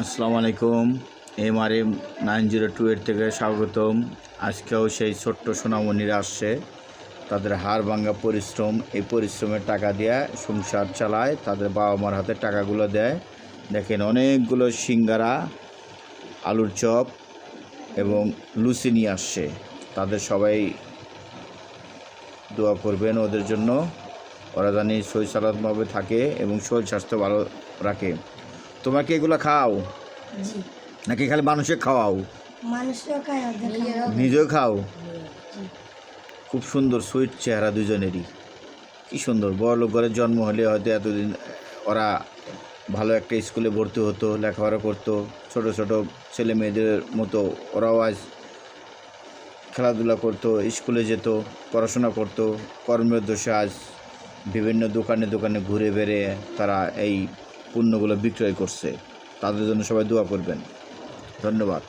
আসসালামু আলাইকুম। M R M nine zero two eight থেকে স্বাগতম। আজকেও সেই ছোট্ট সোনামণিরা আসছে। তাদের হাড় ভাঙ্গা পরিশ্রম, এই পরিশ্রমের টাকা দিয়ে সংসার চালায়, তাদের বাবা মার হাতে টাকাগুলো দেয়। দেখেন অনেকগুলো সিঙ্গারা, আলুর চপ এবং লুচি নিয়ে আসছে। তাদের সবাই দোয়া করবেন ওদের জন্য। ওরা জানি শরীর সালামভাবে থাকে এবং শরীর স্বাস্থ্য ভালো রাখে। তোমরা কি এগুলো খাও নাকি খালি মানুষে খাওয়াও। নিজেও খাও? খুব সুন্দর সুইট চেহারা দুজনেরই। কি সুন্দর বড় লোক ঘরে জন্ম হলে হয়তো এতদিন ওরা ভালো একটা স্কুলে ভর্তি হতো লেখাপড়া করতো। ছোট ছোট ছেলে মেয়েদের মতো ওরাও আজ খেলাধুলা করতো স্কুলে যেত পড়াশোনা করতো। কর্মের দোষে আজ বিভিন্ন দোকানে দোকানে ঘুরে বেড়ে তারা এই পণ্যগুলো বিক্রয় করছে। তাদের জন্য সবাই দোয়া করবেন। ধন্যবাদ।